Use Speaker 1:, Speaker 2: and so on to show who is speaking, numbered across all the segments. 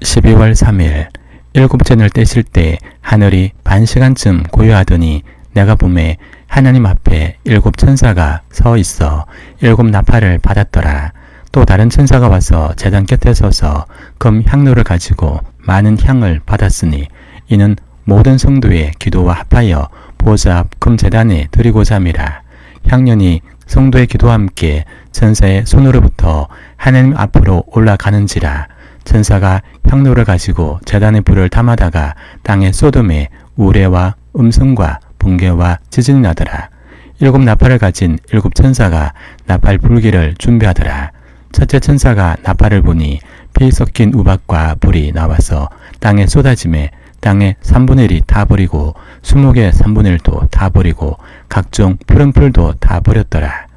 Speaker 1: 12월 3일 일곱째를 떼실 때 하늘이 반 시간쯤 고요하더니 내가 봄에 하나님 앞에 일곱 천사가 서 있어 일곱 나팔을 받았더라. 또 다른 천사가 와서 재단 곁에 서서 금 향로를 가지고 많은 향을 받았으니 이는 모든 성도의 기도와 합하여 보좌 앞 금 재단에 드리고자 함이라. 향년이 성도의 기도와 함께 천사의 손으로부터 하나님 앞으로 올라가는지라 천사가 향로를 가지고 재단의 불을 담아다가 땅에 쏟음에 우레와 음성과 번개와 지진이 나더라. 일곱 나팔을 가진 일곱 천사가 나팔 불기를 준비하더라. 첫째 천사가 나팔을 보니 피 섞인 우박과 불이 나와서 땅에 쏟아짐에 땅의 3분의 1이 다 버리고 수목의 3분의 1도 다 버리고 각종 푸른 풀도 다 버렸더라.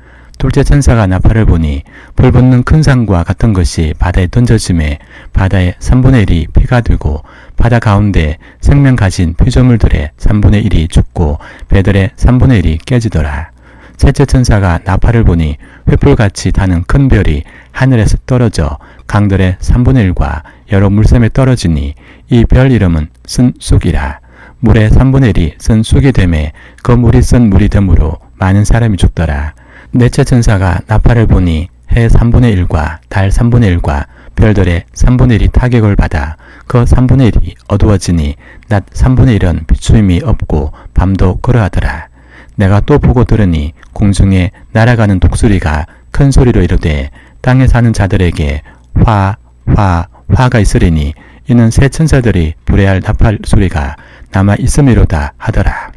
Speaker 1: 둘째 천사가 나팔을 보니 불 붙는 큰 산과 같은 것이 바다에 던져짐에 바다의 3분의 1이 피가 되고 바다 가운데 생명 가진 피조물들의 3분의 1이 죽고 배들의 3분의 1이 깨지더라. 셋째 천사가 나팔을 보니 횃불같이 타는 큰 별이 하늘에서 떨어져 강들의 3분의 1과 여러 물샘에 떨어지니 이 별 이름은 쓴쑥이라. 물의 3분의 1이 쓴 쑥이 되매 그 물이 쓴 물이 되므로 많은 사람이 죽더라. 넷째 천사가 나팔을 보니 해 3분의 1과 달 3분의 1과 별들의 3분의 1이 타격을 받아 그 3분의 1이 어두워지니 낮 3분의 1은 비추임이 없고 밤도 그러하더라. 내가 또 보고 들으니 공중에 날아가는 독수리가 큰 소리로 이르되 땅에 사는 자들에게 화, 화, 화가 있으리니 이는 새 천사들이 불해할 나팔 소리가 남아 있음이로다 하더라.